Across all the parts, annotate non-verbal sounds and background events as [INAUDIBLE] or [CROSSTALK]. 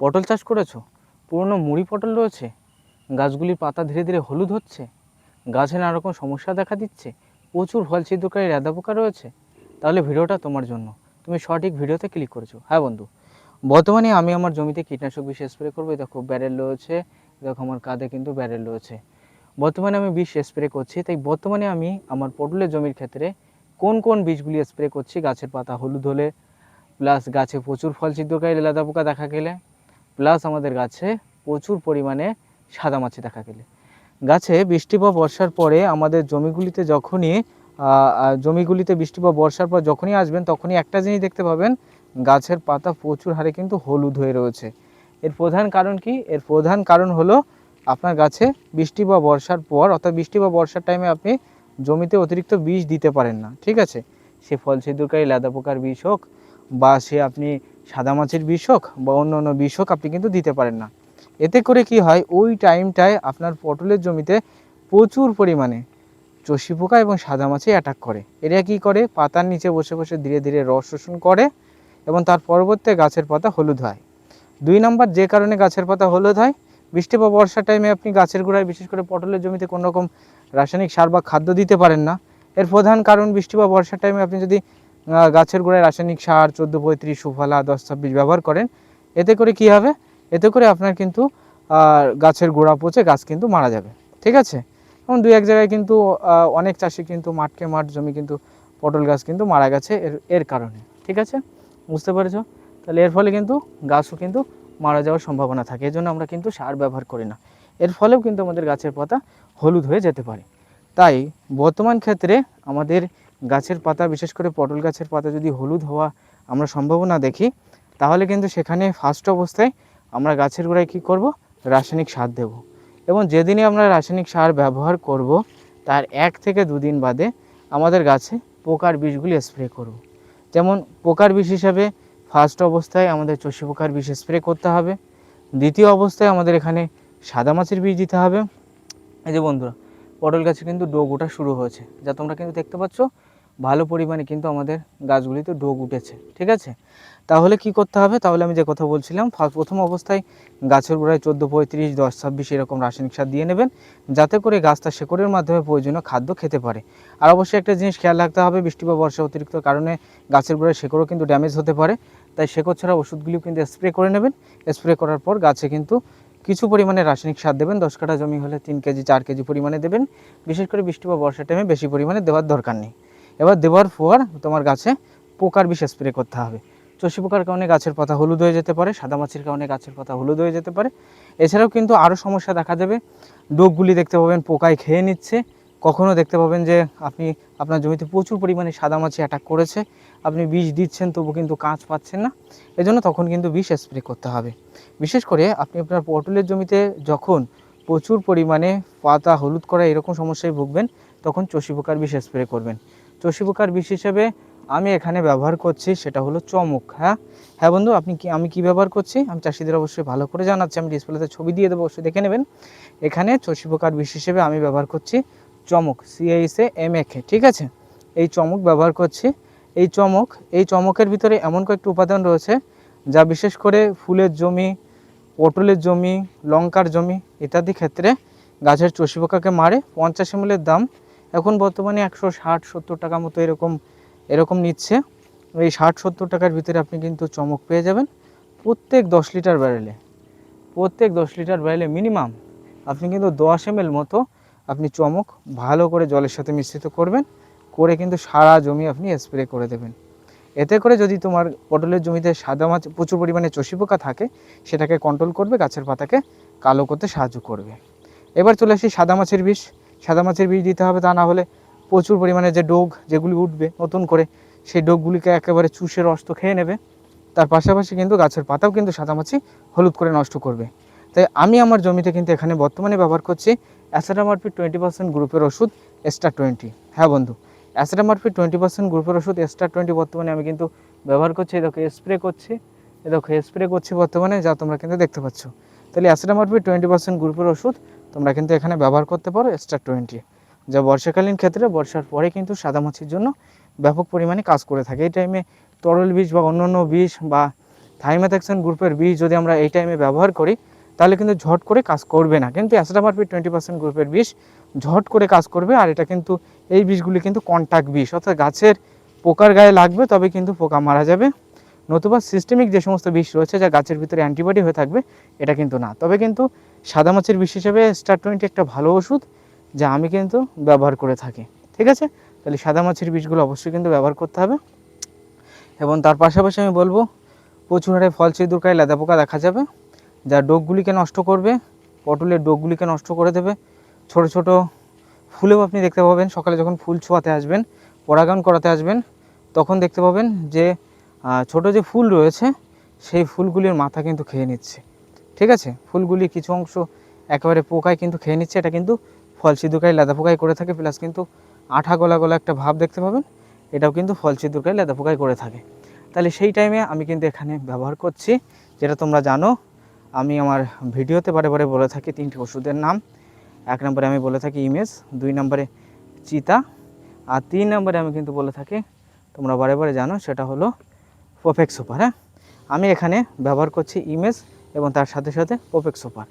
পটল চাষ করেছ? পুরনো মুড়ি পটল রয়েছে? গাছগুলির পাতা ধীরে ধীরে হলুদ হচ্ছে? গাছে নানা রকম সমস্যা দেখা দিচ্ছে? প্রচুর ফল ছিদ্রকারী রেদা পোকা রয়েছে? তাহলে ভিডিওটা তোমার জন্য। তুমি সঠিক ভিডিওতে ক্লিক করেছ। হ্যাঁ বন্ধু, বর্তমানে আমি আমার জমিতে কীটনাশক বিষ স্প্রে করব। দেখো, ব্যারেল রয়েছে। দেখো, আমার কাঁধে কিন্তু ব্যারেল রয়েছে। বর্তমানে আমি বিষ স্প্রে করছি। তাই বর্তমানে আমি আমার পটলের জমির ক্ষেত্রে কোন কোন বীজগুলি স্প্রে করছি? গাছের পাতা হলুদ হলে, প্লাস গাছে প্রচুর ফল ছিদ্রকারী লেদা পোকা দেখা গেলে। প্লাস আমাদের গাছে প্রচুর পরিমাণে সাদা মাছি দেখা গেলে। গাছে বৃষ্টি বা বর্ষার পরে আমাদের জমিগুলিতে যখনই জমিগুলিতে বৃষ্টি বা বর্ষার পর যখনই আসবেন, তখনই একটা জিনিস দেখতে পাবেন, গাছের পাতা প্রচুর হারে কিন্তু হলুদ হয়ে রয়েছে। এর প্রধান কারণ কি? এর প্রধান কারণ হলো আপনার গাছে বৃষ্টি বা বর্ষার পর, অর্থাৎ বৃষ্টি বা বর্ষার টাইমে আপনি জমিতে অতিরিক্ত বিষ দিতে পারেন না, ঠিক আছে? সে ফল ছিদ্রকারী লাদা পোকার বিষ হোক বা সে আপনি সাদা মাছের বিষ হোক বা অন্য অন্য বিষ হোক, আপনি কিন্তু দিতে পারেন না। এতে করে কি হয়, ওই টাইমটায় আপনার পটলের জমিতে প্রচুর পরিমাণে চষি পোকা এবং সাদা মাছি অ্যাটাক করে। এরা কি করে, পাতার নিচে বসে বসে ধীরে ধীরে রস শোষণ করে এবং তার পরবর্তী গাছের পাতা হলুদ হয়। দুই নম্বর, যে কারণে গাছের পাতা হলুদ হয়, বৃষ্টি বা বর্ষার টাইমে আপনি গাছের গোড়ায় বিশেষ করে পটলের জমিতে কোনো রকম রাসায়নিক সার বা খাদ্য দিতে পারেন না। এর প্রধান কারণ বৃষ্টি বা বর্ষার টাইমে আপনি যদি গাছের গোড়ায় রাসায়নিক সার, চোদ্দ পঁয়ত্রিশ, সুফলা, দশ ছাব্বিশ ব্যবহার করেন। এতে করে কি হবে? এতে করে আপনার কিন্তু গাছের গোড়া পচে গাছ কিন্তু মারা যাবে। ঠিক আছে? এবং দুই এক জায়গায় কিন্তু অনেক চাষি কিন্তু মাঠকে মাঠ জমি কিন্তু পটল গাছ কিন্তু মারা গেছে এর এর কারণে। ঠিক আছে? বুঝতে পেরেছ? তাহলে এর ফলে কিন্তু গাছও কিন্তু মারা যাওয়ার সম্ভাবনা থাকে। এজন্য আমরা কিন্তু সার ব্যবহার করি না। এর ফলেও কিন্তু আমাদের গাছের পাতা হলুদ হয়ে যেতে পারে। তাই বর্তমান ক্ষেত্রে আমাদের গাছের পাতা, বিশেষ করে পটল গাছের পাতা যদি হলুদ হওয়া আমরা সম্ভাবনা দেখি, তাহলে কিন্তু সেখানে ফার্স্ট অবস্থায় আমরা গাছের গোড়ায় কী করব? রাসায়নিক সার দেব। এবং যেদিনই আমরা রাসায়নিক সার ব্যবহার করব, তার এক থেকে দুদিন বাদে আমাদের গাছে পোকার বিষগুলি স্প্রে করব। যেমন পোকার বিষ হিসাবে ফার্স্ট অবস্থায় আমাদের চষি পোকার বিষ স্প্রে করতে হবে। দ্বিতীয় অবস্থায় আমাদের এখানে সাদা মাছের বীজ দিতে হবে। এই যে বন্ধুরা, পটল গাছে কিন্তু ডোগ ওঠা শুরু হয়েছে। যা তোমরা কিন্তু দেখতে পাচ্ছ ভালো পরিমাণে কিন্তু আমাদের গাছগুলিতে ডোগ উঠেছে, ঠিক আছে? তাহলে কি করতে হবে? তাহলে আমি যে কথা বলছিলাম প্রথম অবস্থায় গাছের গোড়ায় চোদ্দ, পঁয়ত্রিশ, দশ, ছাব্বিশ এরকম রাসায়নিক সার দিয়ে নেবেন, যাতে করে গাছটা শেকড়ের মাধ্যমে প্রয়োজনীয় খাদ্য খেতে পারে। আর অবশ্যই একটা জিনিস খেয়াল রাখতে হবে, বৃষ্টি বা বর্ষা অতিরিক্ত কারণে গাছের গোড়ায় শেকড়ও কিন্তু ড্যামেজ হতে পারে, তাই শেকড় ছাড়া ওষুধগুলিও কিন্তু স্প্রে করে নেবেন। স্প্রে করার পর গাছে কিন্তু কিছু পরিমাণে রাসায়নিক সার দেবেন, দশ কাঠা জমি হলে তিন কেজি, চার কেজি পরিমাণে দেবেন। বিশেষ করে বৃষ্টি বা বর্ষার টাইমে বেশি পরিমাণে দেওয়ার দরকার নেই। এবার দেওয়ার পর তোমার গাছে পোকার বিষ স্প্রে করতে হবে। চষি পোকার কারণে গাছের পাতা হলুদ হয়ে যেতে পারে, সাদা মাছির কারণে গাছের পাতা হলুদ হয়ে যেতে পারে। এছাড়াও কিন্তু আরও সমস্যা দেখা দেবে ডোকগুলি দেখতে পাবেন পোকায় খেয়ে নিচ্ছে। কখনও দেখতে পাবেন যে আপনি, আপনার জমিতে প্রচুর পরিমাণে সাদা মাছি অ্যাটাক করেছে, আপনি বিষ দিচ্ছেন তবু কিন্তু কাঁচ পাচ্ছেন না। এজন্য তখন কিন্তু বিষ স্প্রে করতে হবে। বিশেষ করে আপনি আপনার পটলের জমিতে যখন প্রচুর পরিমাণে পাতা হলুদ করা এরকম সমস্যায় ভুগবেন, তখন চষি পোকার বিষ স্প্রে করবেন। চষি পোকার বিষ হিসেবে আমি এখানে ব্যবহার করছি, সেটা হলো চমক হ্যাঁ? হ্যাঁ বন্ধু, আপনি কি, আমি কি ব্যবহার করছি? আমি চাষিদের অবশ্যই ভালো করে জানাচ্ছি, আমি ডিসপ্লেতে ছবি দিয়ে দেবো, অবশ্যই দেখে নেবেন। এখানে চষি পোকার বিষ হিসেবে আমি ব্যবহার করছি চমক সিএইসে এম একে ঠিক আছে? এই চমক ব্যবহার করছি। এই চমক, এই চমকের ভিতরে এমন কয়েকটি উপাদান রয়েছে, যা বিশেষ করে ফুলের জমি, পটলের জমি, লঙ্কার জমি, ইত্যাদি ক্ষেত্রে গাছের চষি পোকাকে মারে। পঞ্চাশ এমএলের দাম এখন বর্তমানে একশো ষাট, সত্তর টাকা মতো এরকম এরকম নিচ্ছে। এই ষাট, সত্তর টাকার ভিতরে আপনি কিন্তু চমক পেয়ে যাবেন প্রত্যেক দশ লিটার ব্যারেলে প্রত্যেক দশ লিটার ব্যারেলে মিনিমাম আপনি কিন্তু দশ এমএল মতো আপনি চমক ভালো করে জলের সাথে মিশ্রিত করবেন, করে কিন্তু সারা জমি আপনি স্প্রে করে দেবেন। এতে করে যদি তোমার পটলের জমিতে সাদা মাছ প্রচুর পরিমাণে চষি পোকা থাকে, সেটাকে কন্ট্রোল করবে, গাছের পাতাকে কালো করতে সাহায্য করবে। এবার চলে আসি সাদা মাছের বিষ। সাদা মাছের বিষ দিতে হবে, তা না হলে প্রচুর পরিমাণে যে ডোগ যেগুলি উঠবে নতুন করে, সেই ডোগগুলিকে একেবারে চুষে রস তো খেয়ে নেবে। তার পাশাপাশি কিন্তু গাছের পাতাও কিন্তু সাদামাছি হলুদ করে নষ্ট করবে। তাই আমি আমার জমিতে কিন্তু এখানে বর্তমানে ব্যবহার করছি অ্যাসাডামারপি টোয়েন্টি পার্সেন্ট গ্রুপের ওষুধ এক্সট্রা টোয়েন্টি হ্যাঁ বন্ধু অ্যাসাডামারপি টোয়েন্টি পার্সেন্ট গ্রুপের ওষুধ এক্সট্রা টোয়েন্টি বর্তমানে আমি কিন্তু ব্যবহার করছি। দেখো স্প্রে করছি। দেখো স্প্রে করছি বর্তমানে, যা তোমরা কিন্তু দেখতে পাচ্ছ। তাহলে অ্যাসাডামারপি টোয়েন্টি পার্সেন্ট গ্রুপের ওষুধ তোমরা কিন্তু এখানে ব্যবহার করতে পারো এক্সট্রা টোয়েন্টি যা বর্ষাকালীন ক্ষেত্রে, বর্ষার পরে কিন্তু সাদা মাছির জন্য ব্যাপক পরিমাণে কাজ করে থাকে। এই টাইমে তরল বীজ বা অন্যান্য বীজ বা থাইমেথাক্সন গ্রুপের বীজ যদি আমরা এই টাইমে ব্যবহার করি, তাহলে কিন্তু ঝট করে কাজ করবে না। কিন্তু অ্যাসিডামারপিড টোয়েন্টি পার্সেন্ট গ্রুপের বিষ ঝট করে কাজ করবে, আর এটা কিন্তু এই বিষগুলি কিন্তু কন্ট্যাক্ট বিষ অর্থাৎ গাছের পোকার গায়ে লাগবে, তবে কিন্তু পোকা মারা যাবে। নতুবা সিস্টেমিক যে সমস্ত বিষ রয়েছে যা গাছের ভিতরে অ্যান্টিবডি হয়ে থাকবে, এটা কিন্তু না। তবে কিন্তু সাদা মাছের বিষ হিসেবে স্টার টোয়েন্টি একটা ভালো ওষুধ যা আমি কিন্তু ব্যবহার করে থাকি। ঠিক আছে? তাহলে সাদা মাছের বিষগুলো অবশ্যই কিন্তু ব্যবহার করতে হবে। এবং তার পাশাপাশি আমি বলব, প্রচুর হারে ফল ছিদ্রকারী লেদা পোকা দেখা যাবে, যা ডোগগুলিকে নষ্ট করবে, পটলের ডোগগুলিকে নষ্ট করে দেবে। ছোট ছোট ফুলেও আপনি দেখতে পাবেন, সকালে যখন ফুল ছোঁয়াতে আসবেন, পরাগায়ন করাতে আসবেন, তখন দেখতে পাবেন যে ছোট যে ফুল রয়েছে, সেই ফুলগুলির মাথা কিন্তু খেয়ে নিচ্ছে। ঠিক আছে? ফুলগুলি কিছু অংশ একেবারে পোকায় কিন্তু খেয়ে নিচ্ছে। এটা কিন্তু ফল ছিদ্রকারী লেদা পোকায় করে থাকে। প্লাস কিন্তু আঠা গলা গলা একটা ভাব দেখতে পাবেন, এটাও কিন্তু ফল ছিদ্রকারী লেদা পোকায় করে থাকে। তাহলে সেই টাইমে আমি কিন্তু এখানে ব্যবহার করছি, যেটা তোমরা জানো। আমি আমার ভিডিওতে বারে বারে বলে থাকি তিনটি ওষুধের নাম। এক নম্বরে আমি বলে থাকি ইমেজ, দুই নম্বরে চিতা, আর তিন নম্বরে আমি কিন্তু বলে থাকি, তোমরা বারে বারে জানো, সেটা হলো পোপেক সুপার হ্যাঁ? আমি এখানে ব্যবহার করছি ইমেজ এবং তার সাথে সাথে পোপেক সুপার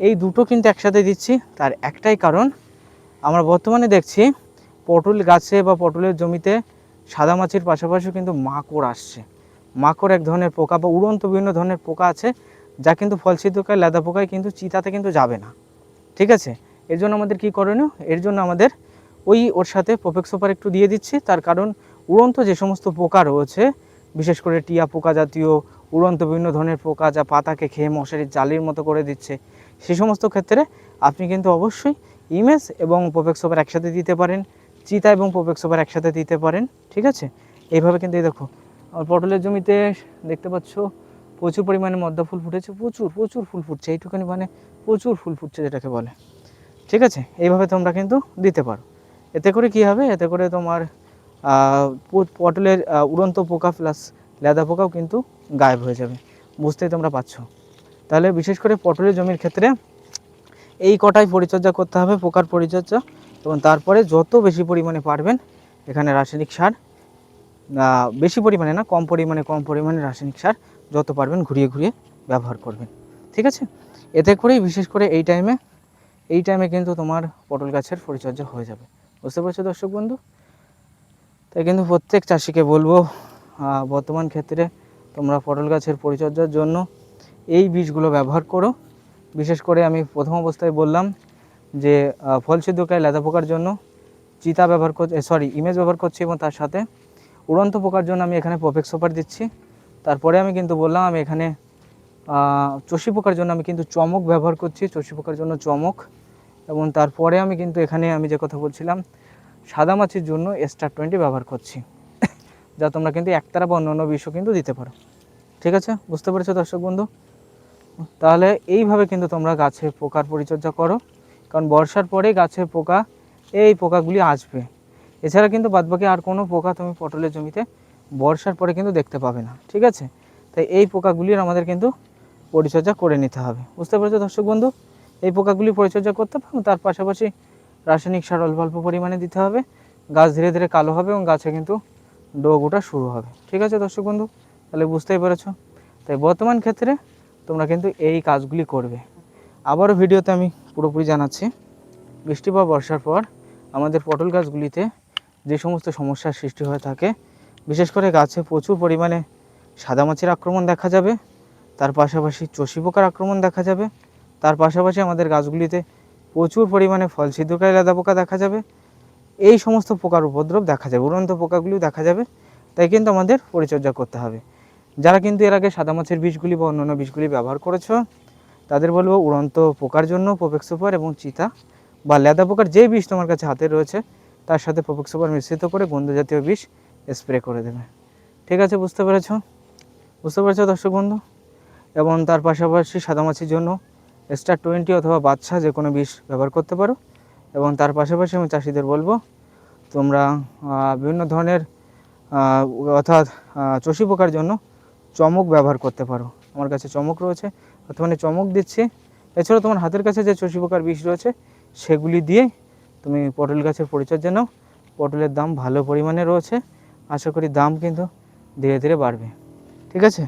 এই দুটো কিন্তু একসাথে দিচ্ছি, তার একটাই কারণ, আমরা বর্তমানে দেখছি পটল গাছে বা পটলের জমিতে সাদা মাছির পাশাপাশি কিন্তু মাকড় আসছে। মাকড় এক ধরনের পোকা বা উড়ন্ত বিভিন্ন ধরনের পোকা আছে, যা কিন্তু ফল ছিদ্রকায় লেদা পোকায় কিন্তু চিতাতে কিন্তু যাবে না। ঠিক আছে? এর জন্য আমাদের কি করণীয়? এর জন্য আমাদের ওই ওর সাথে পোপেক সুপার একটু দিয়ে দিচ্ছি, তার কারণ উড়ন্ত যে সমস্ত পোকা রয়েছে বিশেষ করে টিয়া পোকা জাতীয় উড়ন্ত বিভিন্ন ধরনের পোকা যা পাতাকে খেয়ে মশারির জালির মতো করে দিচ্ছে সেই সমস্ত ক্ষেত্রে আপনি কিন্তু অবশ্যই ইমেজ এবং পোপেক সুপার একসাথে দিতে পারেন, চিতা এবং পোপেক সুপার একসাথে দিতে পারেন, ঠিক আছে? এইভাবে কিন্তু এই দেখো পটলের জমিতে দেখতে পাচ্ছ, প্রচুর পরিমাণে মদ্দা ফুল ফুটেছে, প্রচুর প্রচুর ফুল ফুটছে এইটুখানি মানে প্রচুর ফুল ফুটছে যেটাকে বলে, ঠিক আছে? এইভাবে তোমরা কিন্তু দিতে পারো। এতে করে কি হবে? এতে করে তোমার পটলের উড়ন্ত পোকা প্লাস লেদা পোকাও কিন্তু গায়েব হয়ে যাবে। বুঝতেই তোমরা পাচ্ছ তাহলে বিশেষ করে পটলের জমির ক্ষেত্রে এই কটাই পরিচর্যা করতে হবে, পোকার পরিচর্যা। এবং তারপরে যত বেশি পরিমাণে পারবেন এখানে রাসায়নিক সার বেশি পরিমাণে না, কম পরিমাণে কম পরিমাণে রাসায়নিক সার যত পারবেন ঘুরিয়ে ঘুরিয়ে ব্যবহার করবেন। ঠিক আছে? এতে করেই বিশেষ করে এই টাইমে এই টাইমে কিন্তু তোমার পটল গাছের পরিচর্যা হয়ে যাবে। বুঝতে পারছ দর্শক বন্ধু? তাই কিন্তু প্রত্যেক চাষিকে বলব বর্তমান ক্ষেত্রে তোমরা পটল গাছের পরিচর্যার জন্য এই বীজগুলো ব্যবহার করো। বিশেষ করে আমি প্রথম অবস্থায় বললাম যে ফল ছিদ্রকারী লেদা পোকার জন্য চিতা ব্যবহার করছি সরি ইমেজ ব্যবহার করছি এবং তার সাথে উড়ন্ত পোকার জন্য আমি এখানে পপেক সোপার দিচ্ছি। তারপরে আমি কিন্তু বললাম আমি এখানে চষি পোকার জন্য আমি কিন্তু চমক ব্যবহার করছি, চষি পোকার জন্য চমক। এবং তারপরে আমি কিন্তু এখানে আমি যে কথা বলছিলাম সাদা মাছির জন্য স্টার টোয়েন্টি ব্যবহার করছি। [LAUGHS] যা তোমরা কিন্তু একতারা বা অন্যান্য বিষও কিন্তু দিতে পারো। ঠিক আছে? বুঝতে পেরেছ দর্শক বন্ধু? তাহলে এইভাবে কিন্তু তোমরা গাছে পোকার পরিচর্যা করো। কারণ বর্ষার পরে গাছের পোকা, এই পোকাগুলি আসবে। এছাড়া কিন্তু বাদবাকি আর কোনো পোকা তুমি পটলের জমিতে বর্ষার পরে কিন্তু দেখতে পাবে না। ঠিক আছে? তাই এই পোকাগুলির আমাদের কিন্তু পরিচর্যা করে নিতে হবে। বুঝতে পেরেছ দর্শক বন্ধু? এই পোকাগুলি পরিচর্যা করতে এবং তার পাশাপাশি রাসায়নিক সার অল্প অল্প পরিমাণে দিতে হবে। গাছ ধীরে ধীরে কালো হবে এবং গাছে কিন্তু ডোগ ওঠা শুরু হবে। ঠিক আছে দর্শক বন্ধু? তাহলে বুঝতেই পেরেছ। তাই বর্তমান ক্ষেত্রে তোমরা কিন্তু এই কাজগুলি করবে। আবারও ভিডিওতে আমি পুরোপুরি জানাচ্ছি, বৃষ্টি বা বর্ষার পর আমাদের পটল গাছগুলিতে যে সমস্ত সমস্যার সৃষ্টি হয়ে থাকে, বিশেষ করে গাছে প্রচুর পরিমাণে সাদামাছির আক্রমণ দেখা যাবে, তার পাশাপাশি চষি পোকার আক্রমণ দেখা যাবে, তার পাশাপাশি আমাদের গাছগুলিতে প্রচুর পরিমাণে ফল ছিদ্রকারী লেদা পোকা দেখা যাবে। এই সমস্ত পোকার উপদ্রব দেখা যাবে, উড়ন্ত পোকাগুলিও দেখা যাবে। তাই কিন্তু আমাদের পরিচর্যা করতে হবে। যারা কিন্তু এর আগে সাদা মাছের বীজগুলি বা অন্যান্য বীজগুলি ব্যবহার করেছ, তাদের বলব উড়ন্ত পোকার জন্য পোপেক সুপার এবং চিতা বা লেদা পোকার যে বিষ তোমার কাছে হাতে রয়েছে, তার সাথে পোপেক সুপার মিশ্রিত করে গন্ধ জাতীয় বিষ স্প্রে করে দেবে। ঠিক আছে, বুঝতে পেরেছ? বুঝতে পেরেছ দর্শক বন্ধু? এবং তার পাশাপাশি সাদা মাছির জন্য স্টার টোয়েন্টি অথবা বাচ্চা যে কোনো বিষ ব্যবহার করতে পারো। এবং তার পাশাপাশি আমি চাষিদের বলব, তোমরা বিভিন্ন ধরনের অর্থাৎ চষি পোকার জন্য চমক ব্যবহার করতে পারো। আমার কাছে চমক রয়েছে। বর্তমানে চমক দিচ্ছি। এছাড়াও তোমার হাতের কাছে যে চষি পোকার বিষ রয়েছে, সেগুলি দিয়ে তুমি পটল গাছের পরিচর্যা নাও। পটলের দাম ভালো পরিমাণে রয়েছে। আশা করি দাম কিন্তু ধীরে ধীরে বাড়বে। ঠিক আছে?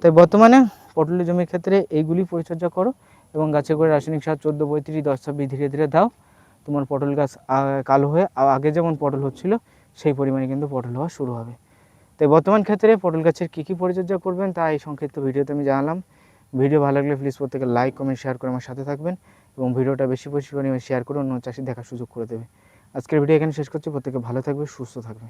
তাই বর্তমানে পটলের জমির ক্ষেত্রে এইগুলি পরিচর্যা করো এবং গাছে করে রাসায়নিক সার চোদ্দ, পঁয়ত্রিশ, দশ, ছাব্বিশ ধীরে ধীরে দাও। তোমার পটল গাছ কালো হয়ে আগে যেমন পটল হচ্ছিল, সেই পরিমাণে কিন্তু পটল হওয়া শুরু হবে। তাই বর্তমান ক্ষেত্রে পটল গাছের কী কী পরিচর্যা করবেন তা এই সংক্ষিপ্ত ভিডিওতে আমি জানালাম। ভিডিও ভালো লাগলে প্লিজ প্রত্যেকে লাইক কমেন্ট শেয়ার করে আমার সাথে থাকবেন এবং ভিডিওটা বেশি বেশি পরিমাণে শেয়ার করে অন্য চাষি দেখার সুযোগ করে দেবে। আজকের ভিডিও এখানে শেষ করছি। প্রত্যেকে ভালো থাকবে, সুস্থ থাকবে।